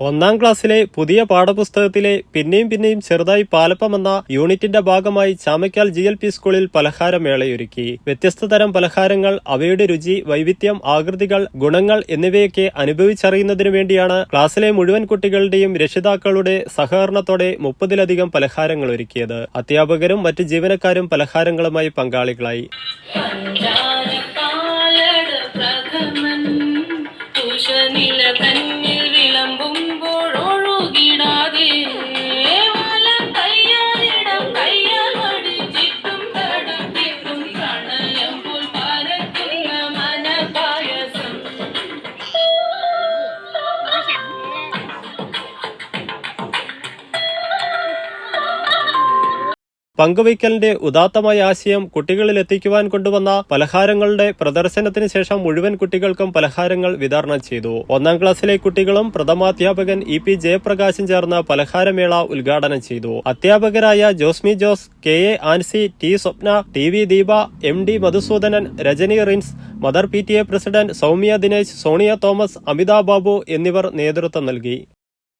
ഒന്നാം ക്ലാസ്സിലെ പുതിയ പാഠപുസ്തകത്തിലെ പിന്നെയും പിന്നെയും ചെറുതായി പാലപ്പമെന്ന യൂണിറ്റിന്റെ ഭാഗമായി ചാമയ്ക്കാൽ ജി എൽ പി സ്കൂളിൽ പലഹാരമേളയൊരുക്കി. വ്യത്യസ്ത തരം പലഹാരങ്ങൾ അവയുടെ രുചി വൈവിധ്യം ആകൃതികൾ ഗുണങ്ങൾ എന്നിവയൊക്കെ അനുഭവിച്ചറിയുന്നതിനു വേണ്ടിയാണ് ക്ലാസ്സിലെ മുഴുവൻ കുട്ടികളുടെയും രക്ഷിതാക്കളുടെ സഹകരണത്തോടെ മുപ്പതിലധികം പലഹാരങ്ങൾ ഒരുക്കിയത് അധ്യാപകരും മറ്റ് ജീവനക്കാരും പലഹാരങ്ങളുമായി പങ്കാളികളായി. പഞ്ചാരക്കാലട പങ്കുവയ്ക്കലിന്റെ ഉദാത്തമായ ആശയം കുട്ടികളിൽ എത്തിക്കുവാൻ കൊണ്ടുവന്ന പലഹാരങ്ങളുടെ പ്രദർശനത്തിന് ശേഷം മുഴുവൻ കുട്ടികൾക്കും പലഹാരങ്ങൾ വിതരണം ചെയ്തു. ഒന്നാം ക്ലാസ്സിലെ കുട്ടികളും പ്രഥമാധ്യാപകൻ ഇ പി ജയപ്രകാശും ചേർന്ന് പലഹാരമേള ഉദ്ഘാടനം ചെയ്തു. അധ്യാപകരായ Josmi Jose K A Ansi T Swapna T V Deepa M D Madhusudanan Rajani Rins mother P T A president Soumya Dinesh Sonia Thomas Amitha Babu എന്നിവർ നേതൃത്വം നൽകി.